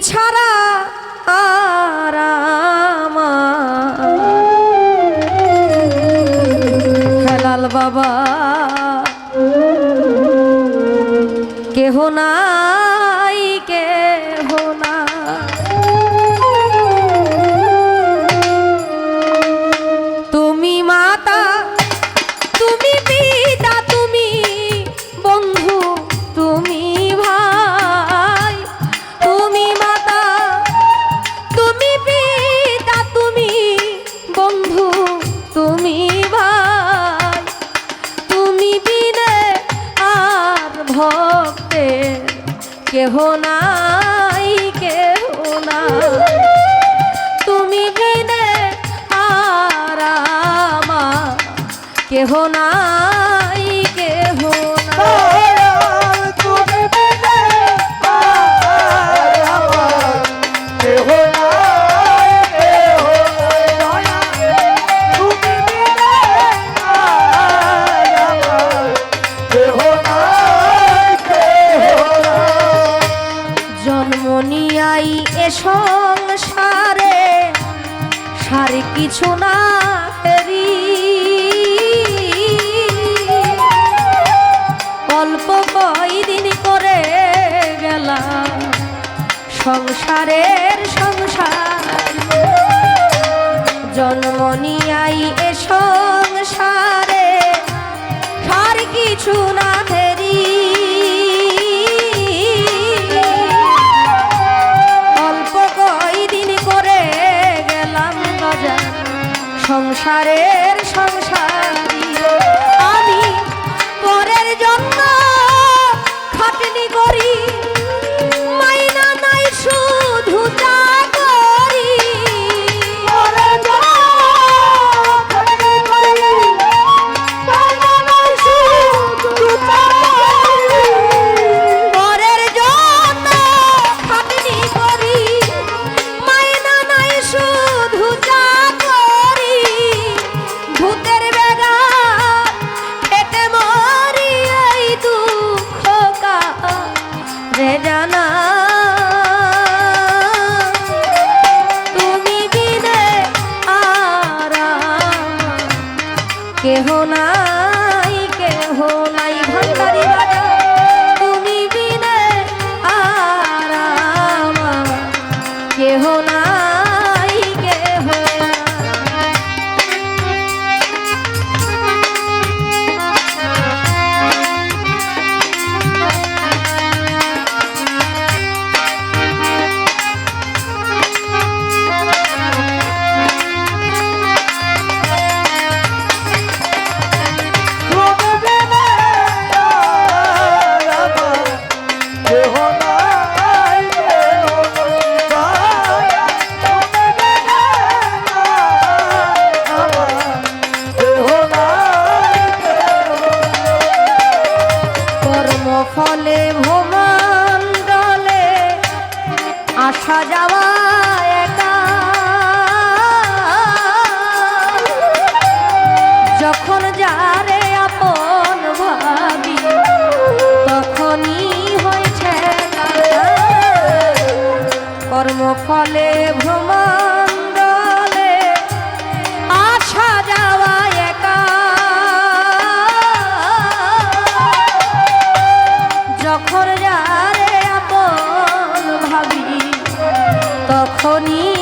ছাড়া আর হেলাল বাবা কেহ না ভক্তের কেহ নাই কেহ না তুমি দিনে আর কেহ না সংসারের সংসার। জন্ম নিয়াই এ সংসারে, আর কিছু না ফেরি। অল্প কয়দিন করে গেলাম বাজার, সংসারে মোহনা সাজাওয়া 你。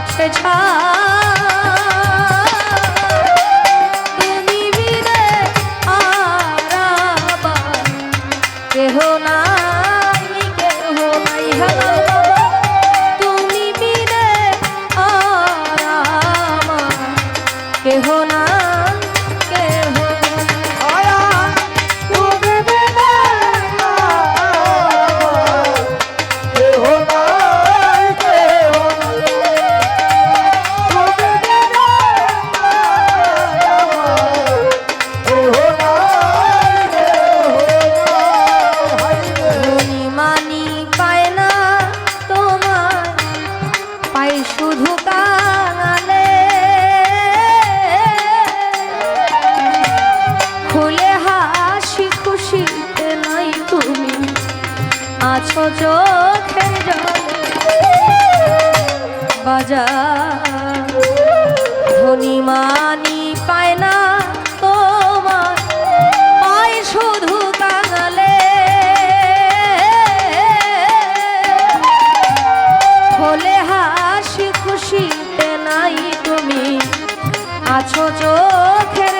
কাটছে ছা বাজা। ধনী মানি পায় না তোমার, পায় শুধু কাঙালে। হলে হাসি খুশিতে নাই তুমি, আছো চোখের